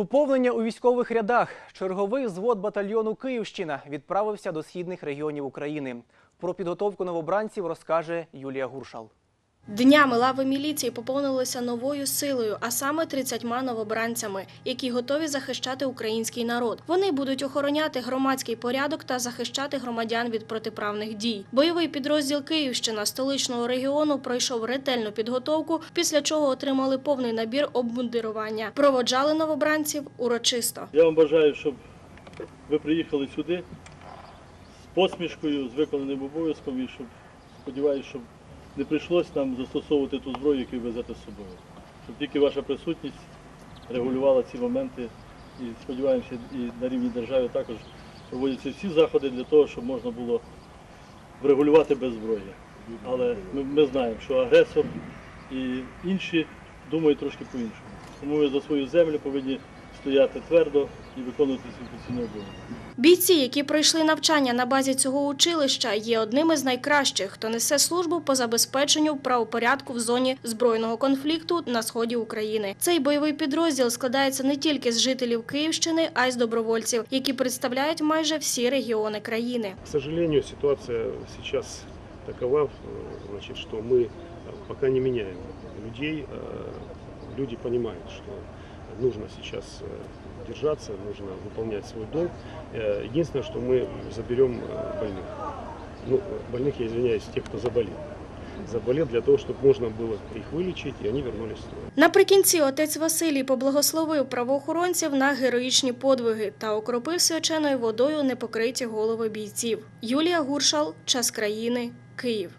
Поповнення у військових рядах. Черговий взвод батальйону Київщина відправився до східних регіонів України. Про підготовку новобранців розкаже Юлія Гуршал. Днями лави міліції поповнилися новою силою, а саме 30 новобранцями, які готові захищати український народ. Вони будуть охороняти громадський порядок та захищати громадян від протиправних дій. Бойовий підрозділ Київщина столичного регіону пройшов ретельну підготовку, після чого отримали повний набір обмундирування. Проводжали новобранців урочисто. Я вам бажаю, щоб ви приїхали сюди з посмішкою, з виконаним обов'язком і щоб сподіваюся, щоб не прийшлось нам застосовувати ту зброю, яку ви везете з собою. Щоб тільки ваша присутність регулювала ці моменти і сподіваємося, і на рівні держави також проводяться всі заходи для того, щоб можна було врегулювати без зброї. Але ми, ми знаємо, що агресор і інші думають трошки по-іншому. Тому ви за свою землю повинні стояти твердо і виконувати свій постійний обов'язок. Бійці, які пройшли навчання на базі цього училища, є одними з найкращих, хто несе службу по забезпеченню правопорядку в зоні збройного конфлікту на сході України. Цей бойовий підрозділ складається не тільки з жителів Київщини, а й з добровольців, які представляють майже всі регіони країни. К сожалению, ситуация сейчас такова, э, значит, что мы э, пока не меняем людей. Э, Люди понимают, что нужно сейчас э, держаться, нужно выполнять свой долг. Э, Единственное, что мы заберем э, больных. Ну, э, больных, я извиняюсь, тех, кто заболел. Заболел для того, чтобы можно было их вылечить, и они вернулись в строй. Наприкінці отець Василій поблагословив правоохоронців на героїчні подвиги та окропив свяченою водою непокриті голови бійців. Юлія Гуршал, час країни, Київ.